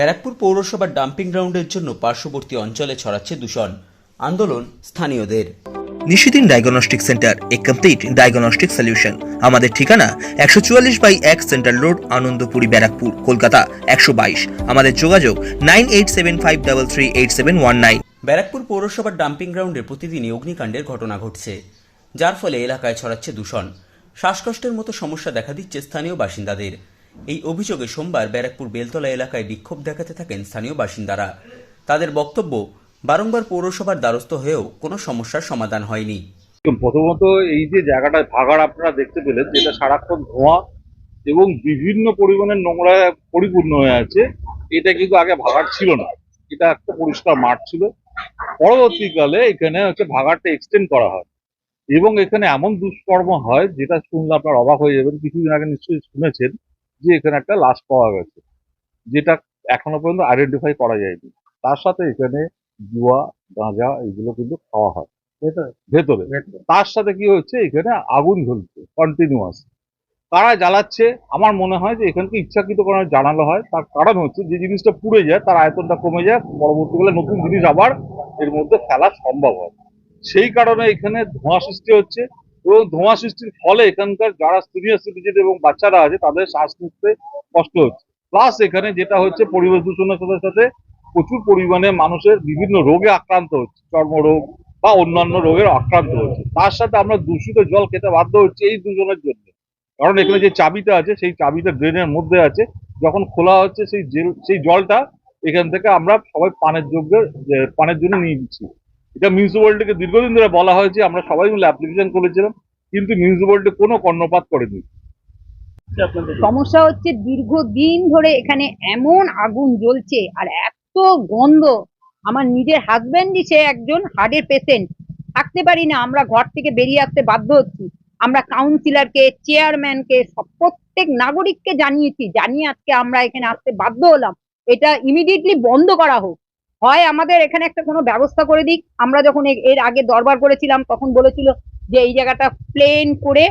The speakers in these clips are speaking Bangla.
ব্যারাকপুর পৌরসভার ডাম্পিং গ্রাউন্ডের জন্য পার্শ্ববর্তী অঞ্চলে ছড়াচ্ছে দূষণ। আন্দোলন স্থানীয়দের। নিশিদিন ডায়াগনস্টিক সেন্টার এ কমপ্লিট ডায়াগনস্টিক সলিউশন আমাদের ঠিকানা একশো চুয়াল্লিশ বাই এক সেন্ট্রাল রোড আনন্দপুরি ব্যারাকপুর কলকাতা একশো বাইশ। আমাদের যোগাযোগ nine eight seven five double three eight seven one nine. Barrackpore পৌরসভার ডাম্পিং গ্রাউন্ডে প্রতিদিনই অগ্নিকাণ্ডের ঘটনা ঘটছে যার ফলে এলাকায় ছড়াচ্ছে দূষণ। শ্বাসকষ্টের মতো সমস্যা দেখা দিচ্ছে স্থানীয় বাসিন্দাদের। এই অভিযোগে সোমবার ব্যারাকপুর বেলতলা এলাকায় বিক্ষোভ দেখাতে থাকেন স্থানীয় বাসিন্দারা। তাদের বক্তব্য, বারংবার পৌরসভার দ্বারস্থ হয়েও কোনো সমস্যার সমাধান হয়নি। প্রথমত এই যে জায়গাটা ভাগাড় আপনারা দেখতে পেলেন, যেটা সারাক্ষণ ধোঁয়া এবং বিভিন্ন পরিমাণের নোংরা পরিপূর্ণ হয়ে আছে, এটা কিন্তু আগে ভাগাড় ছিল না। এটা একটা পরিষ্কার মাঠ ছিল। পরবর্তীকালে এখানে হচ্ছে ভাগাড়টা এক্সটেন্ড করা হয়। এবং এখানে এমন দুষ্কর্ম হয়, যেটা শুনলে আপনার অবাক হয়ে যাবেন, কিছুদিন আগে নিশ্চয়ই শুনেছেন যে এখানে একটা লাশ পাওয়া গেছে যেটা এখনও পর্যন্ত আইডেন্টিফাই করা যায়নি। তার সাথে এখানে জুয়া গাঁজা এগুলো কিন্তু খাওয়া হয়। ভেতরে। তার সাথে কি হচ্ছে? এখানে আগুন জ্বলছে কন্টিনিউয়াস কারা জ্বালাচ্ছে? আমার মনে হয় যে এখানকে ইচ্ছাকৃত করে জানানো হয়। তার কারণ হচ্ছে যে জিনিসটা পুড়ে যায় তার আয়তনটা কমে যায় পরবর্তীকালে নতুন জিনিস আবার এর মধ্যে ফেলা সম্ভব হয়। সেই কারণে এখানে ধোঁয়া সৃষ্টি হচ্ছে। এবং ধোঁয়া সৃষ্টির ফলে এখানকার যারা সিনিয়র সিটিজেন এবং বাচ্চারা আছে, তাদের শ্বাস নিতে কষ্ট হচ্ছে। প্লাস এখানে যেটা হচ্ছে, পরিবেশ দূষণের সাথে সাথে প্রচুর পরিমাণে মানুষের বিভিন্ন রোগে আক্রান্ত হচ্ছে। চর্মরোগ বা অন্যান্য রোগের আক্রান্ত হচ্ছে। তার সাথে আমরা দূষিত জল খেতে বাধ্য হচ্ছে এই দূষণের জন্য। কারণ এখানে যে চাবিটা আছে, সেই চাবিটা ড্রেনের মধ্যে আছে। যখন খোলা হচ্ছে, সেই সেই জলটা এখান থেকে আমরা সবাই পানের যোগ্য পানের জন্য নিয়ে নিচ্ছি। এটা মিউনিসিপ্যালিটিকে দীর্ঘদিন ধরে বলা হয়েছে আমরা সবাই মিলে অ্যাপ্লিকেশন করেছিলাম কিন্তু মিউনিসিপ্যালিটি কোনো কর্ণপাত করেনি। সমস্যা হচ্ছে দীর্ঘদিন ধরে এখানে এমন আগুন জ্বলছে আর এত গন্ধ। আমার নিজের হাজবেন্ডই সে একজন হার্টের পেশেন্ট। থাকতে পারি না আমরা ঘর থেকে বেরিয়ে আসতে বাধ্য হচ্ছি। আমরা কাউন্সিলরকে চেয়ারম্যানকে সব প্রত্যেক নাগরিককে জানিয়েছি জানিয়ে আজকে আমরা এখানে আসতে বাধ্য হলাম। এটা ইমিডিয়েটলি বন্ধ করা হোক। হয় আমাদের এখানে একটা কোনো ব্যবস্থা করে দিক। আমরা যখন এর আগে দরবার করেছিলাম, তখন বলেছিল যে এই জায়গাটা প্লেন করে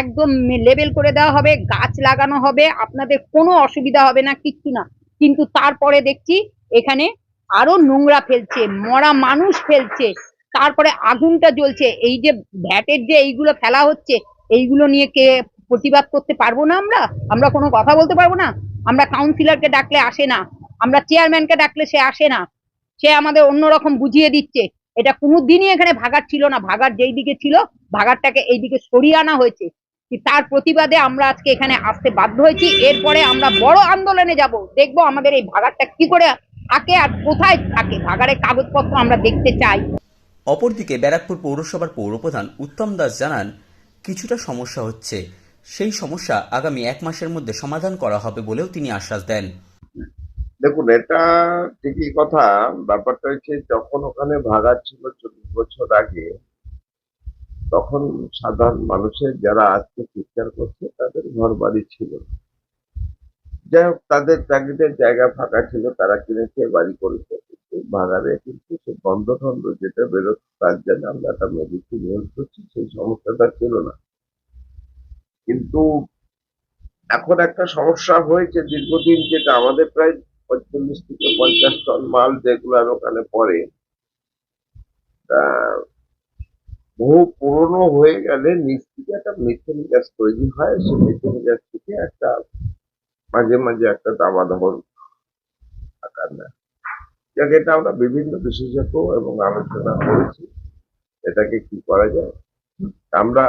একদম লেবেল করে দেওয়া হবে, গাছ লাগানো হবে, আপনাদের কোনো অসুবিধা হবে না, কিচ্ছু না। কিন্তু তারপরে দেখছি এখানে আরও নোংরা ফেলছে, মরা মানুষ ফেলছে, তারপরে আগুনটা জ্বলছে। এই যে ভ্যাটের যে এইগুলো ফেলা হচ্ছে, এইগুলো নিয়ে কে প্রতিবাদ করতে পারব না আমরা? আমরা কোনো কথা বলতে পারব না? আমরা কাউন্সিলরকে ডাকলে আসে না। আমরা চেয়ারম্যানকে ডাকলে সে আসে না। সে আমাদের অন্যরকম বুঝিয়ে দিচ্ছে। এটা কোনোদিনই এখানে ভাগার ছিল না। ভাগার যেই দিকে ছিল ভাগারটাকে এইদিকে সরিয়ে আনা হয়েছে। তার প্রতিবাদে আমরা আজকে এখানে আসতে বাধ্য হয়েছি। এরপরে আমরা বড় আন্দোলনে যাব। দেখব আমাদের এই ভাগারটা কি করে থাকে আর কোথায় থাকে। ভাগারের কাগজপত্র আমরা দেখতে চাই। অপরদিকে ব্যারাকপুর পৌরসভার পৌরপ্রধান উত্তম দাস জানান, কিছুটা সমস্যা হচ্ছে। সেই সমস্যা আগামী এক মাসের মধ্যে সমাধান করা হবে বলেও তিনি আশ্বাস দেন। দেখুন, এটা ঠিকই কথা। ব্যাপারটা হচ্ছে যখন ওখানে ভাগা ছিল চল্লিশ বছর আগে, তখন সাধারণ মানুষের যারা আজকে চিৎকার করছে, তাদের ঘর বাড়ি ছিল। যাই হোক, তাদের চাকরিদের জায়গা ফাঁকা ছিল, তারা কিনেছে, বাড়ি করেছে। কিন্তু ভাগারে কিন্তু সে বন্ধ টন্ধ যেটা বেরোচ্ছে, তার জন্য আমরা একটা মেডিসিন ইউজ করছি, সেই সমস্যাটা ছিল না। কিন্তু এখন একটা সমস্যা হয়েছে, দীর্ঘদিন যেটা আমাদের প্রায় পঁয়তাল্লিশ থেকে পঞ্চাশ টন মাল যেগুলো আমি ওখানে পড়ে, তা বহু পুরনো হয়ে গেলে নিচ থেকে একটা মিথেন গ্যাস তৈরি হয় সেই মিথেন গ্যাস থেকে একটা মাঝে মাঝে একটা দাবাদহন আকার নেয়। এটা আমরা বিভিন্ন বিশেষজ্ঞ এবং আলোচনা করেছি, এটাকে কি করা যায়? আমরা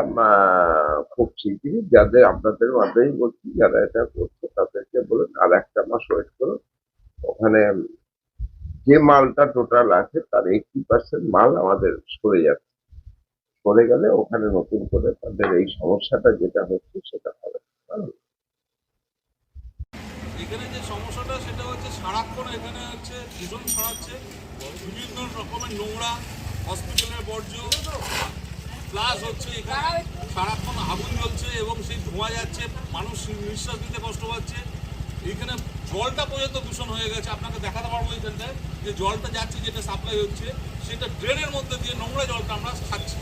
খুব শিগগিরই যাদের আপনাদের মাধ্যমেই বলছি, যারা এটা করছে তাদেরকে বলুন, আর একটা মাস ওয়েট করুন। ওখানে যে মালটা টোটাল আছে, তার এইটি পার্সেন্ট মাল আমাদের সরে যাচ্ছে। সরে গেলে ওখানে নতুন করে তাদের এই সমস্যাটা যেটা হচ্ছে সেটা হবে। এখানে যে সমস্যাটা, সেটা হচ্ছে সারাক্ষণ এখানে হচ্ছে দূষণ ছড়াচ্ছে, বিভিন্ন রকমের নোংরা হসপিটালের বর্জ্য প্লাস হচ্ছে এখানে সারাক্ষণ আগুন জ্বলছে এবং সেই ধোঁয়া যাচ্ছে, মানুষ নিঃশ্বাস নিতে কষ্ট পাচ্ছে। এখানে জলটা পর্যন্ত দূষণ হয়ে গেছে। আপনাকে দেখাতে পারব এখানটায় যে জলটা যাচ্ছে যেটা সাপ্লাই হচ্ছে সেটা ড্রেনের মধ্যে দিয়ে নোংরা জলটা আমরা খাচ্ছি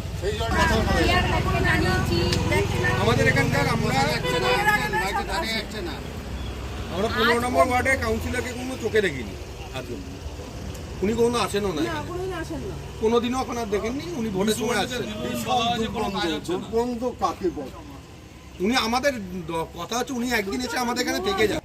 আমাদের এখানকার আমরা আমরা পনেরো নম্বর ওয়ার্ডে কাউন্সিলরকে কোনো চোখে দেখিনি। আজও উনি কোনো আসেনও না। কোনোদিনও এখন আর দেখেননি উনি ভোটের সময় আসছেন দুর্গন্ধ কাকে বল? উনি আমাদের কথা হচ্ছে উনি একদিন এসে আমাদের এখানে থেকে যান।